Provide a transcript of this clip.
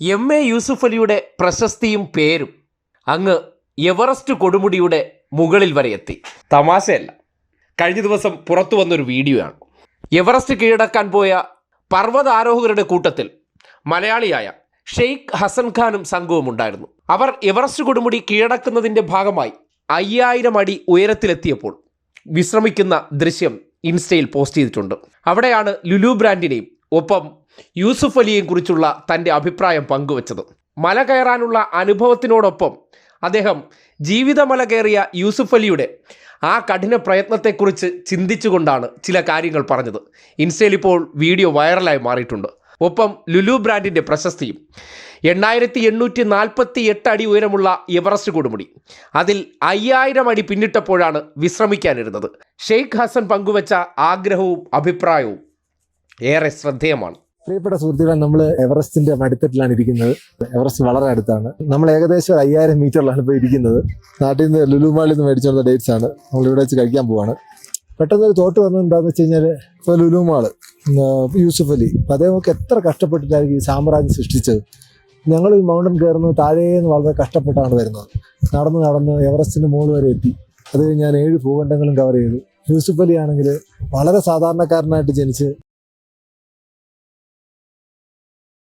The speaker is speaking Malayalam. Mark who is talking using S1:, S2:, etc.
S1: എം എ യൂസുഫ് അലിയുടെ പ്രശസ്തിയും പേരും അങ്ങ് എവറസ്റ്റ് കൊടുമുടിയുടെ മുകളിൽ വരെ എത്തി. തമാശയല്ല. കഴിഞ്ഞ ദിവസം പുറത്തു വന്നൊരു വീഡിയോ ആണ് എവറസ്റ്റ് കീഴടക്കാൻ പോയ പർവതാരോഹകരുടെ കൂട്ടത്തിൽ മലയാളിയായ ഷെയ്ഖ് ഹസൻ ഖാനും സംഘവും ഉണ്ടായിരുന്നു. അവർ എവറസ്റ്റ് കൊടുമുടി കീഴടക്കുന്നതിന്റെ ഭാഗമായി അയ്യായിരം അടി ഉയരത്തിലെത്തിയപ്പോൾ വിശ്രമിക്കുന്ന ദൃശ്യം ഇൻസ്റ്റയിൽ പോസ്റ്റ് ചെയ്തിട്ടുണ്ട്. അവിടെയാണ് ലുലു ബ്രാൻഡിനെയും ഒപ്പം യൂസുഫ് അലിയെയും കുറിച്ചുള്ള തന്റെ അഭിപ്രായം പങ്കുവച്ചത്. മല കയറാനുള്ള അനുഭവത്തിനോടൊപ്പം അദ്ദേഹം ജീവിതമല കയറിയ യൂസുഫ് അലിയുടെ ആ കഠിന പ്രയത്നത്തെക്കുറിച്ച് ചിന്തിച്ചുകൊണ്ടാണ് ചില കാര്യങ്ങൾ പറഞ്ഞത്. ഇൻസ്റ്റയിൽ ഇപ്പോൾ വീഡിയോ വൈറലായി മാറിയിട്ടുണ്ട്. ഒപ്പം ലുലു ബ്രാൻഡിന്റെ പ്രശസ്തിയും എണ്ണായിരത്തി എണ്ണൂറ്റി നാൽപ്പത്തി എട്ട് അടി ഉയരമുള്ള എവറസ്റ്റ് കൊടുമുടി. അതിൽ അയ്യായിരം അടി പിന്നിട്ടപ്പോഴാണ് വിശ്രമിക്കാനിരുന്നത്. ഷെയ്ഖ് ഹസൻ പങ്കുവച്ച ആഗ്രഹവും അഭിപ്രായവും ഏറെ ശ്രദ്ധേയമാണ്.
S2: പ്രിയപ്പെട്ട സുഹൃത്തുക്കളെ നമ്മൾ എവറസ്റ്റിന്റെ മടിത്തട്ടിലാണ് ഇരിക്കുന്നത്. എവറസ്റ്റ് വളരെ അടുത്താണ്. നമ്മൾ ഏകദേശം ഒരു അയ്യായിരം മീറ്ററിലാണ് ഇപ്പോൾ ഇരിക്കുന്നത്. നാട്ടിൽ നിന്ന് ലുലുമാളിൽ നിന്ന് മേടിച്ചുകൊണ്ട ഡേറ്റ്സ് ആണ്. നമ്മൾ ഇവിടെ വെച്ച് കഴിക്കാൻ പോവാണ്. പെട്ടെന്ന് ഒരു തോട്ട് വന്നത് എന്താണെന്ന് വെച്ച് കഴിഞ്ഞാൽ ഇപ്പോൾ ലുലുമാൾ യൂസുഫ് അലി. അദ്ദേഹമൊക്കെ എത്ര കഷ്ടപ്പെട്ടിട്ടായിരിക്കും ഈ സാമ്രാജ്യം സൃഷ്ടിച്ചത്? ഞങ്ങൾ ഈ മൗണ്ടൻ കയറുന്നത് താഴേന്ന് വളരെ കഷ്ടപ്പെട്ടാണ് വരുന്നത്. നടന്ന് നടന്ന് എവറസ്റ്റിന്റെ മുകളിൽ വരെ എത്തി. അത് ഞാൻ ഏഴ് ഭൂഖണ്ഡങ്ങളും കവർ ചെയ്തു. യൂസുഫ് അലി ആണെങ്കിൽ വളരെ സാധാരണക്കാരനായിട്ട് ജനിച്ച്